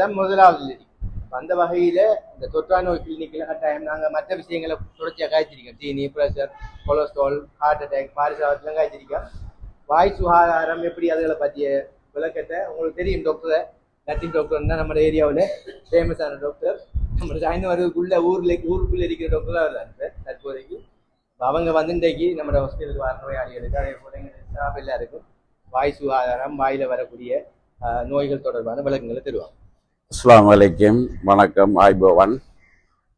தான் முதலாவது நிதி அந்த வகையில் இந்த தொற்றா நோய் கிளினிக்கில் கட்டாயம் நாங்கள் மற்ற விஷயங்களை தொடர்ச்சியாக காய்ச்சிருக்கோம். சீனி ப்ரெஷர் கொலஸ்ட்ரால் ஹார்ட் அட்டாக் பாரிசாவத்திலாம் காய்ச்சிருக்கோம். வாய் சுகாதாரம் எப்படி அதுகளை பற்றிய விளக்கத்தை உங்களுக்கு தெரியும் டாக்டரை நட்டின் டாக்டர் தான் நம்ம ஏரியாவில் ஃபேமஸான டாக்டர் நம்ம சாய்ந்து வரதுக்குள்ள ஊரில் ஊருக்குள்ளே இருக்கிற டாக்டராக அவர் சார் தற்போதைக்கு. அவங்க வந்து இன்றைக்கு நம்ம ஹாஸ்பிட்டலுக்கு வர நோயாளிகளுக்கு அதே போல எங்கள் ஸ்டாஃப் எல்லாருக்கும் வாய் சுகாதாரம் வாயில் வரக்கூடிய நோய்கள் தொடர்பான விளக்கங்களை தருவாங்க. அஸ்லாம் வலைக்கும் வணக்கம் ஆய்பவன்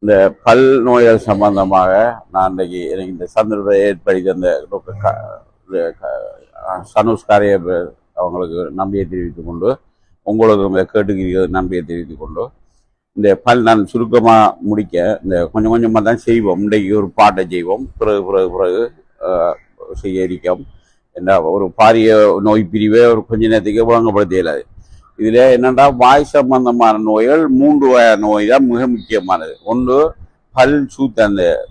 இந்த பல் நோய்கள் சம்பந்தமாக நான் இன்றைக்கு எனக்கு இந்த சந்தர்ப்பத்தை ஏற்படுத்தி அந்த டாக்டர் சனுஷ் காரிய அவங்களுக்கு நம்பிக்கை தெரிவித்துக் கொண்டு உங்களுக்கும் கேட்டுக்கிறீர்கள் நம்பியை நம்பிக்கை தெரிவித்துக் கொண்டு இந்த பல் நான் சுருக்கமாக முடிக்க இந்த கொஞ்சம் கொஞ்சமாக தான் செய்வோம். இன்றைக்கு ஒரு பாட்டை செய்வோம். பிறகு பிறகு பிறகு ஆஹ், செய்ய இருக்கோம் என்ன ஒரு பாரிய நோய் பிரிவை ஒரு கொஞ்ச நேரத்துக்கு வழங்கப்படுத்த இயலாது இதில் என்னன்னா வாய் சம்பந்தமான நோய்கள் மூன்று வகையான நோய் தான் மிக முக்கியமானது. ஒன்று பல் சூத்து அந்த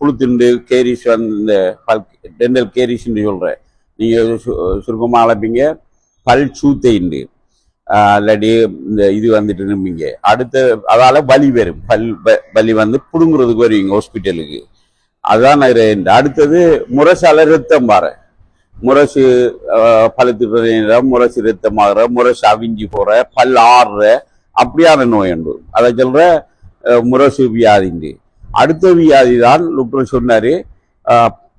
புழுத்துண்டு கேரிஸ் வந்து இந்த பல் டெண்டல் கேரிஸ்ன்னு சொல்கிறேன் நீங்கள் சு- சுருக்கமாக அழைப்பீங்க பல் சூத்தைண்டு இல்லாட்டி இந்த இது வந்துட்டு நிற்பீங்க. அடுத்த அதால் வலி வரும். பல் வலி வந்து புடுங்குறதுக்கு வருவீங்க ஹாஸ்பிட்டலுக்கு. அதுதான் அடுத்தது முரசால ரத்தம் பாரு முரசு பழுத்து முரசு ரத்தமாகிற முரசு அவிஞ்சி போற பல் ஆடுற அப்படியான நோய் உண்டு. அதை சொல்ற முரசு வியாதிண்டு அடுத்த வியாதி தான் டாக்டர் சொன்னாரு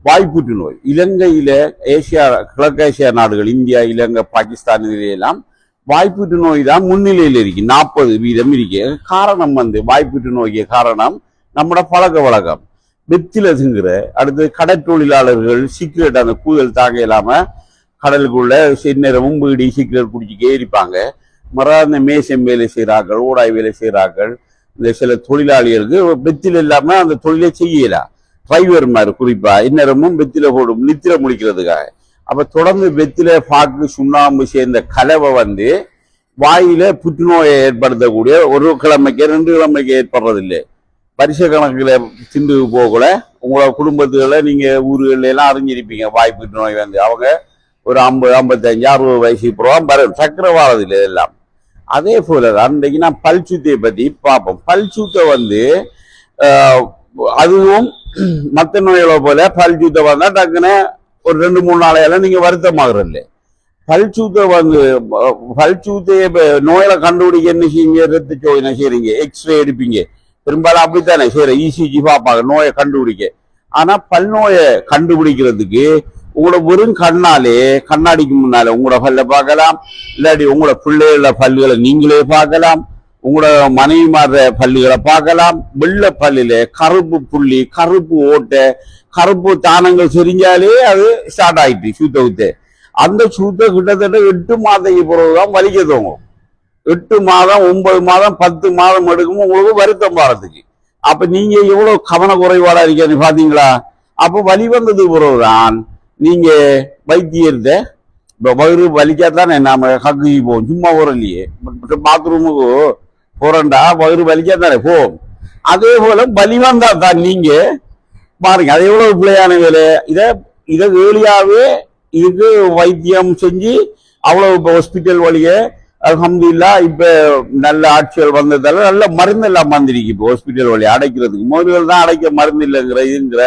வாய்ப்புற்று நோய். இலங்கையில ஏசியா கிழக்கேசியா நாடுகள் இந்தியா இலங்கை பாகிஸ்தான் இதிலெல்லாம் வாய்ப்புற்று நோய் தான் முன்னிலையில் இருக்கு. நாற்பது வீதம் இருக்கு. காரணம் வந்து வாய்ப்புற்று நோய்க்கு காரணம் நம்மட பழக்க வழக்கம். வெத்தில அடுத்து கடற்றொழிலாளர்கள் சீக்கிரட் அந்த கூதல் தாங்க இல்லாமல் கடலுக்குள்ள சின்னரமும் பீடி சீக்கிரட் குடிச்சிக்கே இருப்பாங்க. மற அந்த மேசம் வேலை செய்கிறார்கள் ஓடாய் வேலை செய்கிறார்கள் இந்த சில தொழிலாளிகளுக்கு வெத்தில இல்லாமல் அந்த தொழிலை செய்யலாம் டிரைவர் மாதிரி குறிப்பாக இந்நேரமும் வெத்தில போடும் நித்திர முடிக்கிறதுக்காக அப்போ தொடர்ந்து வெத்தில பாக்கு சுண்ணாம்பு சேர்ந்த கலவை வந்து வாயில புற்றுநோயை ஏற்படுத்தக்கூடிய ஒரு கிழமைக்கு ரெண்டு கிழமைக்கு ஏற்படுறதில்லை. வருஷ கணக்குல திண்டு போகல. உங்களோட குடும்பத்துல நீங்க ஊர்கள்ல எல்லாம் அறிஞ்சிருப்பீங்க. வாய்ப்பு நோய் வந்து. அவங்க ஒரு ஐம்பது ஐம்பத்தஞ்சு அறுபது வயசு புறம். வரும் சக்கரை இதெல்லாம் அதே போல தான் இன்றைக்கு நான் பல் சூத்தையை பத்தி பார்ப்போம். பல் சூத்தை வந்து அதுவும் மற்ற நோய்களை போல பல் சூத்தை வந்தால் டக்குன்னு ஒரு ரெண்டு மூணு நாளையெல்லாம் நீங்க வருத்தமாகறதில்ல. பல் சூத்தை வந்து அஹ், பல் சூத்தையை நோயில கண்டுபிடிக்க என்ன செய்யுங்க? ரத்த சோதனை செய்றீங்க. எக்ஸ்ரே எடுப்பீங்க. பெரும்பாலும் அப்படித்தானே? சரி இசிஜி பார்ப்பாங்க நோயை கண்டுபிடிக்க. ஆனா பல் நோயை கண்டுபிடிக்கிறதுக்கு உங்களோட வெறும் கண்ணாலே கண்ணாடிக்கு முன்னால உங்களோட பல்ல பார்க்கலாம். இல்லாட்டி உங்களோட பிள்ளைகள பல்லுகளை நீங்களே பார்க்கலாம். உங்களோட மனைவி மாற பல்லுகளை பார்க்கலாம். வெள்ளை பல்லில கருப்பு புள்ளி கருப்பு ஓட்டை கருப்பு தானங்கள் செறிஞ்சாலே அது ஸ்டார்ட் ஆயிட்டு சூத்த ஊத்த அந்த சூத்த கிட்டத்தட்ட எட்டு மாதத்துக்கு பிறகுதான் வலிக்க தோங்கும் எட்டு மாதம் ஒன்பது மாதம் பத்து மாதம் எடுக்கும் உங்களுக்கு வருத்தம் பாரத்துக்கு அப்ப நீங்க எவ்வளவு கவன குறைபாடா இருக்கீங்க பாத்தீங்களா? அப்ப வலி வந்தது பிறகுதான் நீங்க வைத்தியர்கிட்ட இப்போ வயிறு வலிக்காதானே நாம கக்கு போவோம். சும்மா உரலையே பாத்ரூமுக்கு போறண்டா வயிறு வலிக்காதானே போவோம் அதே போல வலி வந்தா தான் நீங்க பாருங்க அது எவ்வளவு பிள்ளையான வேலை. இதை இதை வேலையாவே இதுக்கு வைத்தியம் செஞ்சு அவ்வளவு இப்போ ஹாஸ்பிட்டல் வழியே அலமதுல்லா இப்ப நல்ல ஆட்சிகள் வந்ததால நல்ல மருந்து எல்லாம் வந்திருக்கு இப்போ ஹாஸ்பிட்டல் வழி அடைக்கிறதுக்கு முதல்கள் தான் அடைக்க மருந்து இல்லைங்கிற இதுங்கிற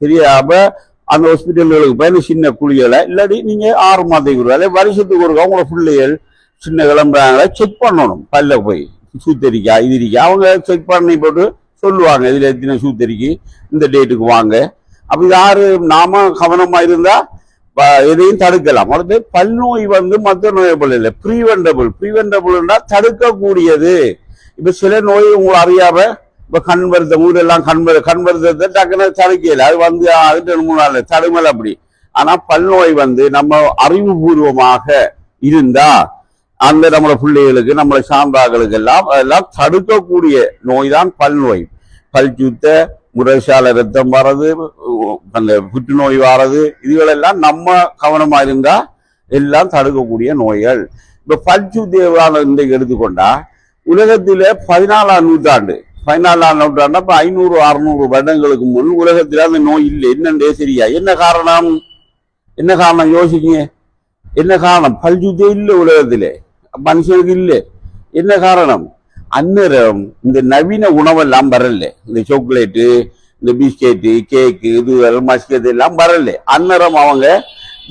சரியா? அப்ப அந்த ஹாஸ்பிட்டல்களுக்கு போய் சின்ன குழிகளை இல்லாட்டி நீங்க ஆறு மாதத்துக்கு ஒரு வேலை வருஷத்துக்கு ஒரு உங்களோட பிள்ளைகள் சின்ன கிளம்புறாங்களா செக் பண்ணணும். பல்ல போய் சூத்தரிக்கா இது இருக்கா அவங்க செக் பண்ணி போட்டு சொல்லுவாங்க இதுல எத்தனை சூத்தரிக்கு இந்த டேட்டுக்கு வாங்க. அப்படி யாரு நாம கவனமா இருந்தா எதையும் தடுக்கலாம். அடுத்து பல்நோய் வந்து மற்ற நோய் போல இல்லை ப்ரீவெண்டபிள் ப்ரீவெண்டபிள்னா தடுக்கக்கூடியது. இப்ப சில நோய் உங்களை அறியாம இப்ப கண் வருத்தம் ஊரெல்லாம் கண் வரு கண் வருத்தத்தை டக்குன்னு தடுக்கல. அது வந்து அது மூணு நாள் தடுமல் அப்படி. ஆனா பல்நோய் வந்து நம்ம அறிவுபூர்வமாக இருந்தா அந்த நம்மளோட பிள்ளைகளுக்கு நம்மளை சார்ந்தார்களுக்கு எல்லாம் அதெல்லாம் தடுக்கக்கூடிய நோய் தான் பல்நோய். பல் சுத்த முறைசால ரத்தம் வர்றது அந்த புற்றுநோய் வர்றது இதுகளெல்லாம் நம்ம கவனமா இருந்தா எல்லாம் தடுக்கக்கூடிய நோய்கள். இப்ப பஞ்சு சுத்தியான இன்றைக்கு எடுத்துக்கொண்டா உலகத்திலே பதினாலாம் நூற்றாண்டு பதினாலாம் நூற்றாண்டு அப்ப ஐநூறு அறுநூறு வருடங்களுக்கு முன் உலகத்துல அந்த நோய் இல்லை. என்னன்றே சரியா? என்ன காரணம்? என்ன காரணம்? யோசிக்கீங்க என்ன காரணம்? பல் இல்லை உலகத்திலே. மனுஷனுக்கு இல்லை. என்ன காரணம்? அந்நேரம் இந்த நவீன உணவெல்லாம் வரல. இந்த சாக்லேட்டு இந்த பிஸ்கெட்டு கேக்கு இது மஸ்கெட் எல்லாம் வரல. அந்நேரம் அவங்க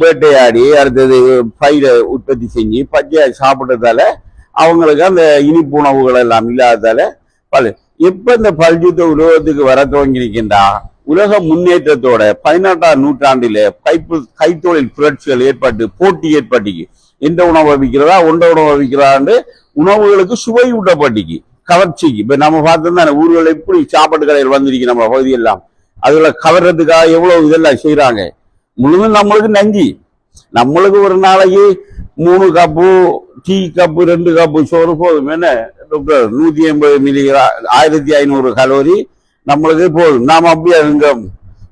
வேட்டையாடி அடுத்தது பயிரை உற்பத்தி செஞ்சு பச்சையாக சாப்பிட்டதால அவங்களுக்கு அந்த இனிப்பு உணவுகள் எல்லாம் இல்லாததால பல. எப்ப இந்த பல்ஜுத்த உலகத்துக்கு வர துவங்கியிருக்கின்றா உலக முன்னேற்றத்தோட பதினெட்டாம் நூற்றாண்டில கைப்பு கைத்தொழில் புரட்சிகள் ஏற்பட்டு போட்டி ஏற்பட்டுக்கு இந்த உணவை விற்கிறதா ஒன்ற உணவை விற்கிறாண்டு உணவுகளுக்கு சுவை ஊட்டப்பட்டிக்கு கவர்ச்சிக்கு. இப்ப நம்ம பார்த்தோம் ஊர்கள் எப்படி சாப்பாட்டு கடையில் வந்திருக்கு நம்ம பகுதியெல்லாம். அதுல கவர்றதுக்காக எவ்வளவு இதெல்லாம் செய்யறாங்க முழுதும் நம்மளுக்கு நஞ்சி. நம்மளுக்கு ஒரு நாளைக்கு மூணு கப்பு டீ கப்பு ரெண்டு கப்பு சோறு போதும். என்ன? டாக்டர் நூத்தி எண்பது மில்லிகிரா ஆயிரத்தி ஐநூறு கலோரி நம்மளுக்கு போதும். நாம் அப்படியே இருங்கோம்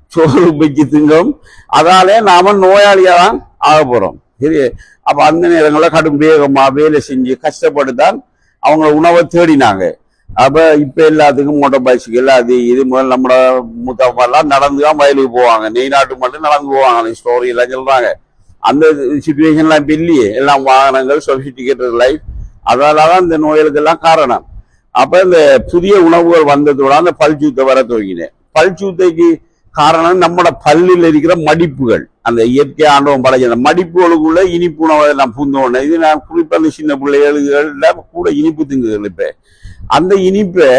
சோறு வச்சு திங்கும். அதாலே நாம நோயாளியாக தான் ஆக போறோம். சரி அப்ப அந்த நேரங்களில் கடும் வேகமா வேலை செஞ்சு கஷ்டப்பட்டு தான் அவங்க உணவை தேடினாங்க. அப்ப இப்ப எல்லாத்துக்கும் மோட்டர் பைசிக்கல் அது இது முதல் நம்ம மூத்தப்பெல்லாம் நடந்து தான் வயலுக்கு போவாங்க. நெய் நாட்டு மட்டும் நடந்து போவாங்க ஸ்டோரி எல்லாம் சொல்றாங்க. அந்த சுச்சுவேஷன்லாம் இப்ப இல்லையே. எல்லாம் வாகனங்கள் சொபிஸ்டிகேட்டட் லைஃப் அதனாலதான் இந்த நோய்களுக்கெல்லாம் காரணம். அப்ப இந்த புதிய உணவுகள் வந்ததோட அந்த பல்சூத்தை வர துவங்கினேன். பல்சூத்தைக்கு காரணம் நம்மட பல்லில் இருக்கிற மடிப்புகள். அந்த இயற்கை ஆண்டவம் படைச்ச மடிப்புகளுக்குள்ள இனிப்பு உணவை நான் பூந்தோடனே இது நான் குறிப்பா அந்த சின்ன பிள்ளைகளுக்கு கூட இனிப்பு திங்குகள் இப்ப. அந்த இனிப்பை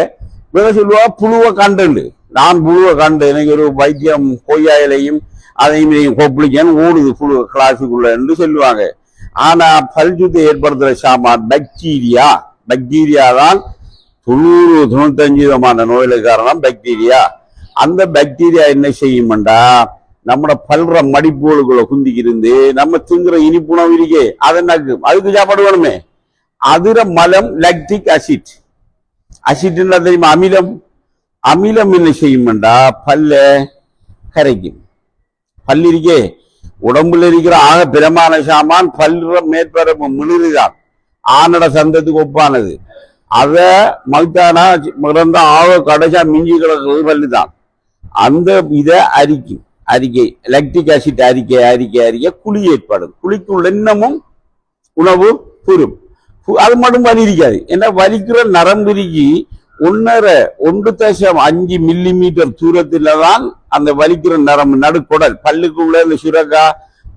வேலை சொல்லுவா புழுவை கண்டு நான் புழுவை கண்டு எனக்கு ஒரு வைத்தியம் கொய்யா இலையும் அதையும் இதையும் கொப்பளிக்கன்னு ஓடுது புழு கிளாஸுக்குள்ள என்று சொல்லுவாங்க. ஆனா பல்ஜுத்தை ஏற்படுத்துற சாமான் பாக்டீரியா பாக்டீரியா தான் தொண்ணூறு தொண்ணூத்தஞ்சு விதமான நோயில காரணம் பாக்டீரியா அந்த பாக்டீரியா என்ன செய்யும்டா நம்மட பல்ற மடிப்புகளுக்குள்ள குந்திக்கிருந்து நம்ம திங்குற இனிப்புணவு இருக்கே அதை நக்கு அதுக்கு சாப்பாடு வேணுமே? அதிர மலம் லாக்டிக் அசிட் அசிட்னா தெரியுமா? அமிலம். அமிலம் என்ன செய்யும்டா பல்ல கரைக்கும். பல் இருக்கே. உடம்புல இருக்கிற ஆக பிரமான சாமான் பல்ற மேற்பரப்பு மிளிருதான் ஆனட சந்தத்துக்கு ஒப்பானது. அத மல்தானா மிறந்த ஆக கடைசா மிஞ்சி கிடக்கிறது பல்லு தான் அந்த இதை அரிக்கும் அரிக்கை லக்டிக் ஆசிட் அரிக்கை அரிக்கை அரிக்கை குழி ஏற்படும். குழிக்குள்ள இன்னமும் உணவு புரும் அது மட்டும் வலி இருக்காது ஏன்னா வலிக்கிற நரம்புரிக்கு ஒன்னரை ஒன்று தசம் அஞ்சு மில்லி மீட்டர் தூரத்துல தான் அந்த வலிக்கிற நரம்பு நடுக்குடல். பல்லுக்குள்ள இந்த சுரக்கா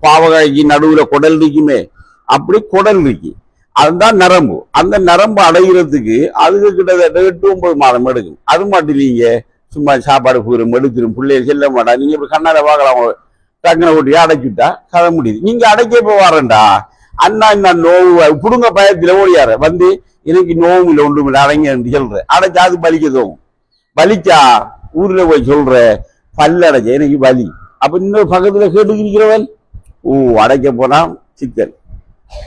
பாவகாய்க்கு நடுவுல குடல் இருக்குமே. அப்படி குடல் இருக்கு. அதுதான் நரம்பு. அந்த நரம்பு அடைகிறதுக்கு அதுக்கு கிட்டத்தட்ட எட்டு ஒன்பது மாதம் எடுக்கும். அது மட்டும் இல்லைங்க. சும்மா சாப்பாடு கூறும் எடுத்துரும் பிள்ளைகள் செல்ல மாட்டா. நீங்க இப்படி கண்ணால பார்க்கலாம் டக்குன ஓட்டி அடைச்சுட்டா கதை முடியுது. நீங்க அடைக்க போவாரண்டா அண்ணா இன்னும் நோவு புடுங்க பயத்துல ஓடியாரு. வந்து எனக்கு நோவு இல்லை ஒன்றும் இல்லை அடங்க சொல்ற அடைச்சா அது பலிக்க தோவும். வலிச்சா ஊர்ல போய் சொல்ற பல்லு அடைச்ச எனக்கு வலி அப்ப இன்னொரு பக்கத்துல கேட்டுக்கிறவன் ஓ அடைக்க போனா சிக்கல்.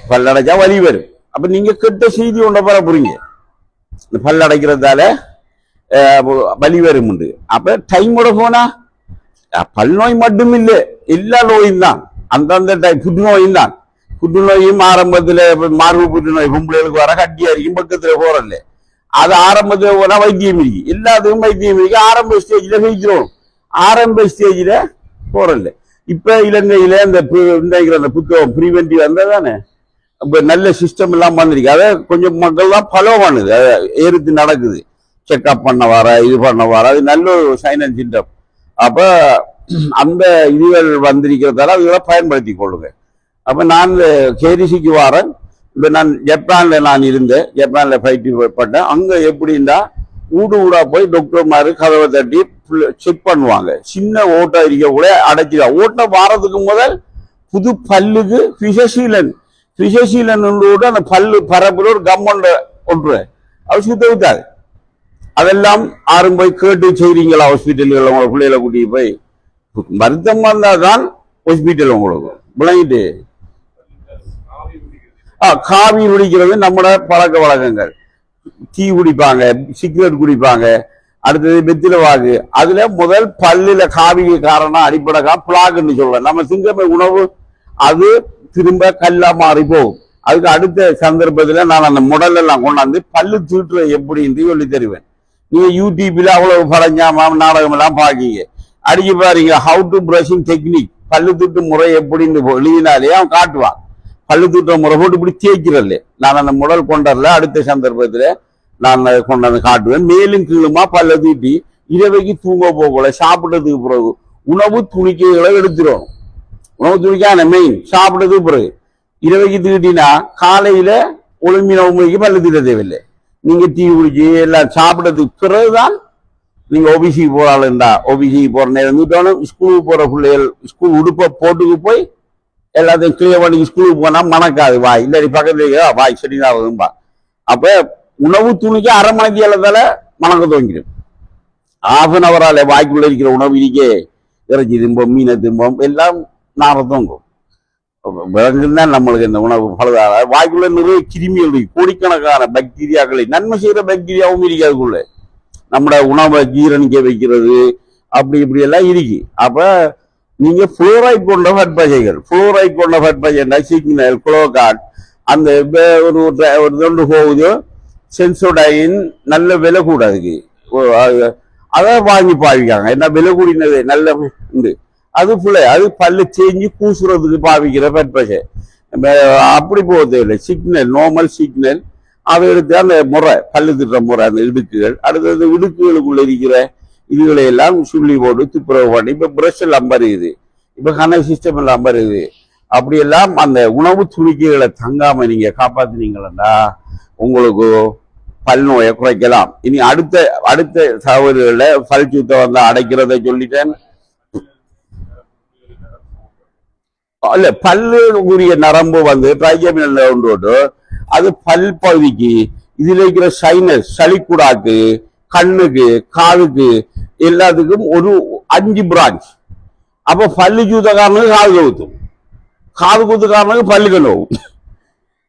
பல்லடைச்சா வலி வரும். அப்ப நீங்க கெட்ட செய்தி ஒன்றை போற போறீங்க இந்த பல் அடைக்கிறதால அஹ், வலி வரும் உண்டு அப்ப டைமோட போனா பல்நோய் மட்டும் இல்லை எல்லா நோயும் தான் அந்தந்த டைம் புற்றுநோயும் தான் புற்றுநோயும் ஆரம்பத்தில் மார்பு புற்றுநோய் பொம்பளைகளுக்கு வர கட்டியா இருக்கும் பக்கத்தில் போறல அது ஆரம்பத்தில் போனா வைத்தியம் இருக்கு எல்லாத்துக்கும் வைத்தியம் இருக்கு ஆரம்ப ஸ்டேஜில் வைக்கிறோம் ஆரம்ப ஸ்டேஜில் போகிறல்ல இப்ப இலங்கையில இந்த பு- இந்த அந்த புத்தகம் ப்ரிவென்டிவ் தானே இப்போ நல்ல சிஸ்டம் எல்லாம் வந்திருக்கு அதை கொஞ்சம் மக்கள் தான் ஃபாலோ பண்ணுது அதை ஏறுத்து நடக்குது செக்அப் பண்ண வர இது பண்ண வர அது நல்ல ஒரு சைனல் சிண்டம் அப்போ அந்த இதுகள் வந்திருக்கிறதால அதுகளை பயன்படுத்தி கொள்ளுங்க. அப்போ நான் கேரிசிக்கு வரேன். இப்போ நான் ஜப்பானில் நான் இருந்தேன். ஜப்பானில் ஃபைட்டு பண்ணேன் அங்கே எப்படின்னா ஊடு ஊடாக போய் டாக்டர் மாதிரி கதவை தட்டி செக் பண்ணுவாங்க. சின்ன ஓட்டை இருக்க கூட அடைச்சிடா ஓட்டை வாரத்துக்கு முதல் புது பல்லுக்கு பிசசீலன் பிசசீலன் கூட அந்த பல்லு பரப்புல ஒரு கம்மண்ட ஒன்று அவர் சுத்த விட்டாது அதெல்லாம் யாரும் போய் கேட்டு செய்றீங்களா ஹாஸ்பிட்டல்கள் உங்களை பிள்ளைகளை கூட்டிட்டு போய்? வருத்தம் வந்தாதான் ஹாஸ்பிட்டல் உங்களுக்கு. விளங்கிட்டு ஆ காவி குடிக்கிறது நம்மளோட பழக்க வழக்கங்கள். டீ குடிப்பாங்க சிகரெட் குடிப்பாங்க அடுத்தது வெத்தில வாகு. அதுல முதல் பல்லுல காவிக்கு காரணம் அடிப்படக்கா பிளாக்னு சொல்றேன் நம்ம சிங்கமை உணவு அது திரும்ப கல்லா மாறி போகும். அதுக்கு அடுத்த சந்தர்ப்பத்தில் நான் அந்த முடல் எல்லாம் கொண்டாந்து பல்லு தூட்டுற எப்படின்னு சொல்லி தருவேன். நீங்க யூடியூப்ல அவ்வளவு பழஞ்சாம நாடகம் எல்லாம் பாக்கீங்க அடிக்க பாருங்க ஹவு டு பிரஷிங் டெக்னிக் பல்லு தூட்டு முறை எப்படின்னு எழுதினாலே அவன் காட்டுவான். பல்லு தூட்டுற முறை போட்டு இப்படி தேய்க்கிறல்ல நான் அந்த முடல் கொண்டர்ல அடுத்த சந்தர்ப்பத்துல நான் அதை கொண்டு வந்து காட்டுவேன். மேலும் கீழுமா பல்ல தூட்டி இரவைக்கு தூங்க போகல. சாப்பிட்டதுக்கு பிறகு உணவு துணிக்கைகளை எடுத்துரும். உணவு துணிக்கான மெயின் சாப்பிட்டதுக்கு பிறகு. இரவைக்கு தீட்டினா காலையில ஒளிம்பின உண்மைக்கு பல்லு தீட்ட தேவையில்லை. நீங்க டீ குடிச்சு எல்லாம் சாப்பிடறதுக்கு பிறகுதான் நீங்க ஓபிசிக்கு போறாளுண்டா ஓபிசிக்கு போற நேரம் ஸ்கூலுக்கு போற பிள்ளைகள் ஸ்கூல் உடுப்ப போட்டுக்கு போய் எல்லாத்தையும் கிளியர் பண்ணி ஸ்கூலுக்கு போனா மணக்காது வாய். இல்லாடி பக்கத்துல வாய் வாய் செடிதாகுதும்பா அப்ப உணவு துணிக்கு அரை மணிக்கு எழுதால மணக்க துவங்கிடும். ஆஃப் அன் அவரால் வாய்க்குள்ள இருக்கிற உணவு இருக்கே இறைச்சி திம்பம் மீனை திம்பம் எல்லாம் நார தூங்கும் விலங்குதான் நம்மளுக்கு இந்த உணவு பழுதாக வாய்க்குள்ள நிறைய கிருமிகள் இருக்கு. கோடிக்கணக்கான பாக்டீரியாக்களை நன்மை செய்யற பாக்டீரியாவும் இருக்கு அதுக்குள்ள. நம்மட உணவை ஜீரணிக்க வைக்கிறது அப்படி இப்படி எல்லாம் இருக்கு. அப்ப நீங்க புளோரைட் கொண்ட பற்பசைகள் புளோரைட் கொண்ட பற்பசை சிக்னல் குளோகாட் அந்த ஒரு ஒரு தொண்டு போகுது. சென்சோடைன் நல்ல விலை கூட அதுக்கு. அதை வாங்கி பாவிக்காங்க என்ன விலை கூடினது? நல்ல உண்டு அது பிள்ளை அது பல்லு செஞ்சு கூசுறதுக்கு பாவிக்கிற பற்பசை அப்படி போகிறது இல்லை. சிக்னல் நார்மல் சிக்னல் அதை எடுத்து அந்த முறை பல்லு திட்டுற முறை அந்த இடுக்குகள் அடுத்தது இடுக்குகளுக்குள்ள இருக்கிற இதுகளை எல்லாம் சுள்ளி போட்டு துப்புரவு பண்ணி இப்போ பிரஷ் எல்லாம் வருது இப்போ கனல் சிஸ்டம் எல்லாம் வருது அப்படியெல்லாம் அந்த உணவு துணிக்கைகளை தங்காம நீங்க காப்பாத்தினீங்களா உங்களுக்கு பல் நோயை குறைக்கலாம். இனி அடுத்த அடுத்த தகவல்களை பல் சுத்த வந்து அடைக்கிறதை சொல்லிட்டேன். அல்ல பல்லுக்குரிய நரம்பு வந்து ட்ரைஜமினல் ஒன்று உண்டு. அது பல் பகுதிக்கு இதுல இருக்கிற சைனஸ் சளிக்குடாக்கு கண்ணுக்கு காதுக்கு எல்லாத்துக்கும் ஒரு அஞ்சு பிரான்ச் அப்ப பல்லு சூத்தக்காரனுக்கு காது கவுத்தும். காது குத்துக்காரனுக்கு பல்லு நோவும்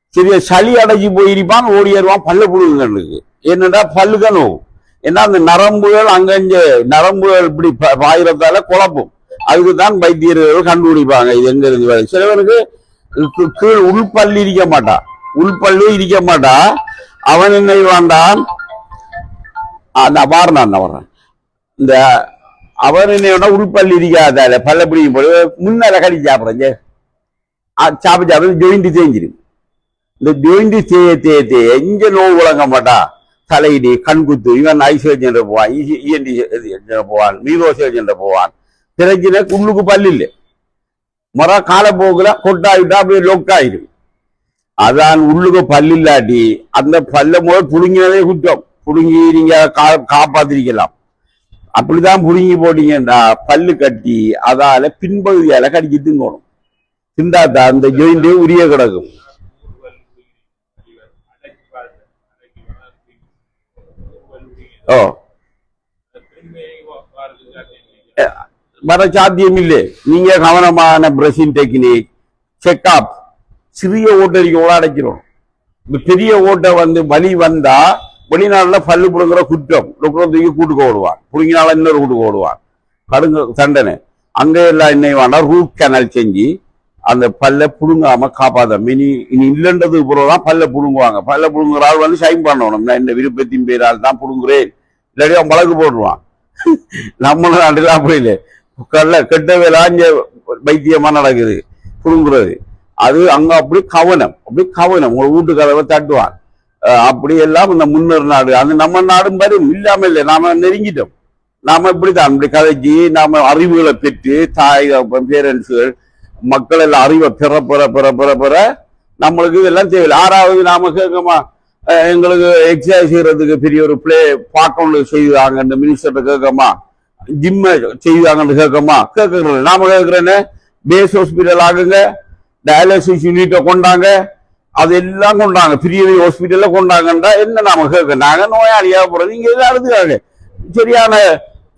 சரியா? சளி அடைஞ்சு போயிருப்பான் ஓடி ஏறுவான் பல்ல கண்ணுக்கு. என்னடா பல்லு நோவும் ஏன்னா அந்த நரம்புகள் அங்கங்க நரம்புகள் இப்படி ப- பாயிரத்தால குழப்பும். அதுக்கு தான் வைத்தியர்கள் கண்டுபிடிப்பாங்க. இது எங்க இருந்து வேலை சிலவனுக்கு கீழ் உள்பல்லு இருக்க மாட்டான் உள்பல்லு இருக்க மாட்டான் அவன் என்ன வேண்டான் நான் வாரணான் நான் வர்றேன் இந்த அவன் என்ன உள்பல்லு இருக்காத பல்ல பிடிக்கும் போது முன்னால கடி சாப்பிட்றேன். சாப்பிட்டு சாப்பிட்டு ஜோயிண்ட் தேஞ்சிரும். இந்த ஜோயிண்ட் தேய தேய தேய எங்க நோவு வழங்க மாட்டான் தலையிடி கண்குத்து இவன் ஐ சர்ஜன் போவான் இஎன்டி போவான் நீரோ சர்ஜன் போவான். பிரச்சனை உள்ளுக்கு பல்லு இல்லை முற காலப்போக்குல கொட்டாயிட்டா அப்படியே லொக்காயிரும் அதான் உள்ளுக்கு பல்லு இல்லாட்டி அந்த பல்ல முதல் புடுங்கினதே குற்றம் புடுங்கி நீங்க கா- காப்பாத்திருக்கலாம் அப்படிதான் புடுங்கி போட்டீங்கன்னா பல்லு கட்டி அதால பின்பகுதியால கடிச்சு திங்கணும் திண்டாத்தா அந்த ஜெயிண்டே உரிய கிடக்கும் ஓ வர சாத்தியம் இல்லை. நீங்க கவனமான பிரஷிங் டெக்னிக் செக்அப் சிறிய ஓட்டரிக்கோட அடைக்கிறோம் இந்த பெரிய ஓட்டை வந்து வலி வந்தா வெளிநாட்டில் பல்லு புடுங்குற குற்றம். டாக்டர் தூக்கி கூட்டுக்கு ஓடுவான் புடுங்கினால இன்னொரு கூட்டுக்கு ஓடுவான் கடுங்க தண்டனை அங்கே எல்லாம் என்ன வேணா ரூட் கேனல் செஞ்சு அந்த பல்ல புடுங்காம காப்பாற்ற மினி இனி இல்லைன்றது தான் பல்ல புடுங்குவாங்க. பல்ல புடுங்குற ஆள் வந்து சைன் பண்ணணும். நான் இந்த விருப்பத்தின் பேரால் தான் புடுங்குறேன். இல்லாட்டி அவன் வழக்கு போடுவான் நம்ம நாட்டுல அப்படி இல்லை. கல்ல கெட்ட வேலாஞ்ச வைத்தியமா நடக்குது புடுங்குறது. அது அங்க அப்படி கவனம் அப்படி கவனம். உங்க வீட்டு கதவை தட்டுவான் அப்படி எல்லாம் இந்த முன்னர் நாடு. அது நம்ம நாடும் வரும் இல்லாம இல்லை. நாம நெருங்கிட்டோம். நாம இப்படித்தான். இப்படி கதைக்கு நாம அறிவுகளை பெற்று தாய் பேரண்ட்ஸுகள் மக்கள் எல்லாம் அறிவை பெற பெற பெற பெற பெற நம்மளுக்கு இதெல்லாம் தேவையில்லை. ஆறாவது நாம கேட்கமா எங்களுக்கு எக்ஸசைஸ் செய்யறதுக்கு பெரிய ஒரு பிளே பார்க்கணும் செய்தாங்க இந்த மினிஸ்டர்கிட்ட கேட்கமா ஜிம்ம செய்வாங்கன்னு கேட்கமா கேட்கறது நாம கேட்கிறேன்னு பேஸ் ஹாஸ்பிட்டல் ஆகுங்க. டயாலிசிஸ் யூனிட்டை கொண்டாங்க. அதெல்லாம் கொண்டாங்க. பிரியவை ஹாஸ்பிட்டல்ல கொண்டாங்கன்றா என்ன நாம கேட்க நாங்க நோயாளியா போறோம் இங்கே எல்லாம் சரியான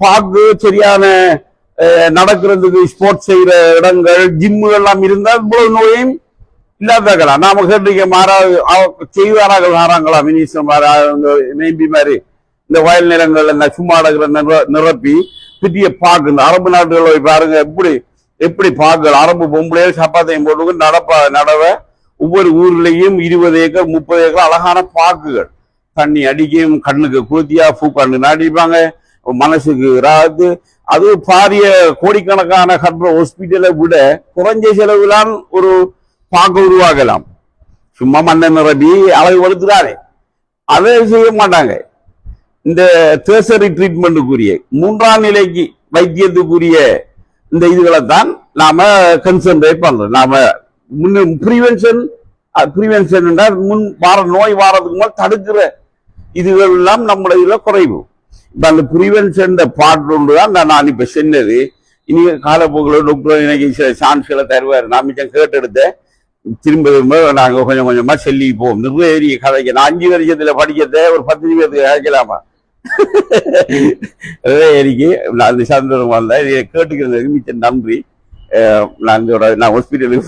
பாக்கு சரியான நடக்கிறதுக்கு ஸ்போர்ட்ஸ் செய்யற இடங்கள் ஜிம்மு எல்லாம் இருந்தால் இவ்வளவு நோயும் இல்லாதாக்கலாம் நாம கேட்டிருக்க மாறாது செய்வாராக மாறாங்களா? மினிஸ்டர் மாறா மேம்பி மாதிரி இந்த வயல் நிலங்கள் இந்த சும்மா அடங்குற நிரப்பி பெரிய பாக்கு இந்த அரபு நாடுகள் போய் பாருங்க எப்படி எப்படி பாக்குகள் அரபு பொம்பளையே சப்பாத்தையும் போட்டு நடப்ப நடவ ஒவ்வொரு ஊர்லயும் இருபது ஏக்கர் முப்பது ஏக்கர் அழகான பாக்குகள். தண்ணி அடிக்கும் கண்ணுக்கு குருத்தியா பூ கண்ணு நாடிப்பாங்க மனசுக்கு ராது அது பாரிய கோடிக்கணக்கான கட்டுற ஹாஸ்பிட்டலை விட குறைஞ்ச செலவிலான் ஒரு பார்க்க உருவாகலாம். சும்மா மண்ணை நிரப்பி அழகு படுத்துறாரு. அதை செய்ய மாட்டாங்க. இந்த தேசரி ட்ரீட்மெண்ட்டுக்குரிய மூன்றாம் நிலைக்கு வைத்தியத்துக்குரிய இந்த இதுகளை தான் நாம கன்சென்ட்ரேட் பண்றோம். நாம முன்ன ப்ரிவென்ஷன் ப்ரிவென்ஷன் முன் வார நோய் வாரதுக்கு மேல் தடுக்கிற இதுகள் எல்லாம் நம்ம இதுல குறைவு. இப்ப அந்த ப்ரிவென்ஷன் பார்ட் ஒன்று தான் நான் நான் இப்ப சொன்னது. இனி காலப்போக்கில் டாக்டர் எனக்கு சில சான்ஸ்களை தருவார். நான் மிச்சம் கேட்டெடுத்தேன். திரும்ப திரும்ப நாங்கள் கொஞ்சம் கொஞ்சமாக சொல்லி போவோம் நிறைய கதைக்கு. நான் அஞ்சு வருஷத்தில் படிக்கிறத ஒரு பத்து நிமிஷத்துக்கு கதைக்கலாமா? எனக்கு நான் அந்த இருந்தேன் வந்தேன் கேட்டுக்கிறதுக்கு மிச்சம் நன்றி. நான் இதோட நான் ஹாஸ்பிட்டலுக்கு